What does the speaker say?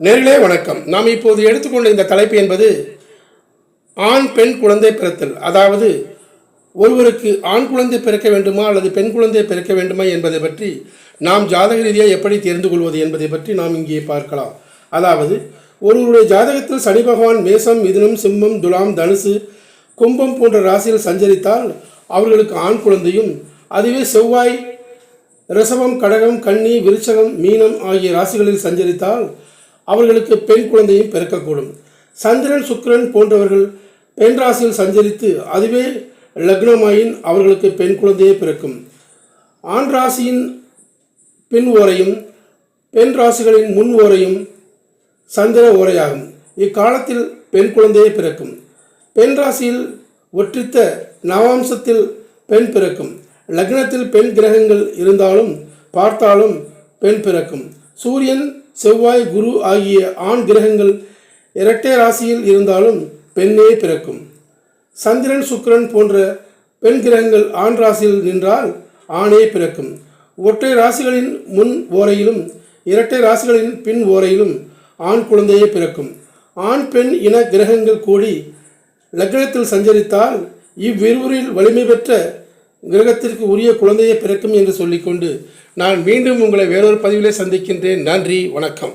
நேர்களே வணக்கம். நாம் இப்போது எடுத்துக்கொண்ட இந்த தலைப்பு என்பது ஆண் பெண் குழந்தை பிறத்தல் அதாவது ஒருவருக்கு ஆண் குழந்தை பிறக்க வேண்டுமா அல்லது பெண் குழந்தை பிறக்க வேண்டுமா என்பதை பற்றி நாம் ஜாதக ரீதியாக எப்படி தெரிந்து கொள்வது என்பதை பற்றி நாம் இங்கே பார்க்கலாம். அதாவது ஒருவருடைய ஜாதகத்தில் சனி பகவான் மேசம் மிதுனம் சிம்மம் துலாம் தனுசு கும்பம் போன்ற ராசியில் சஞ்சரித்தால் அவர்களுக்கு ஆண் குழந்தையும் அதுவே செவ்வாய் ரிசவம் கடகம் கன்னி விருச்சகம் மீனம் ஆகிய ராசிகளில் சஞ்சரித்தால் அவர்களுக்கு பெண் குழந்தையும் பிறக்கக்கூடும். சந்திரன் சுக்கிரன் போன்றவர்கள் பெண் ராசியில் சஞ்சரித்து அதுவே லக்னமாயின் அவர்களுக்கு பெண் குழந்தையே பிறக்கும். ஆண் ராசியின் பின் ஓரையும் பெண் ராசிகளின் முன் ஓரையும் சந்திர ஓரையாகும். இக்காலத்தில் பெண் குழந்தையே பிறக்கும். பெண் ராசியில் ஒற்றித்த நவாம்சத்தில் பெண் பிறக்கும். லக்னத்தில் பெண் கிரகங்கள் இருந்தாலும் பார்த்தாலும் பெண் பிறக்கும். சூரியன் செவ்வாய் குரு ஆகிய ஆண் கிரகங்கள் இரட்டை ராசியில் இருந்தாலும் பெண்ணே பிறக்கும். சந்திரன் சுக்கிரன் போன்ற பெண் கிரகங்கள் ஆண் ராசியில் நின்றால் ஆணே பிறக்கும். ஒற்றை ராசிகளின் முன் ஓரையிலும் இரட்டை ராசிகளின் பின் ஓரையிலும் ஆண் குழந்தையே பிறக்கும். ஆண் பெண் இன கிரகங்கள் கூடி லக்னத்தில் சஞ்சரித்தால் இவ்விருவரில் வலிமை பெற்ற கிரகத்திற்கு உரிய குழந்தையே பிறக்கும் என்று சொல்லிக்கொண்டு நான் மீண்டும் உங்களை வேறொரு பதிவிலே சந்திக்கின்றேன். நன்றி வணக்கம்.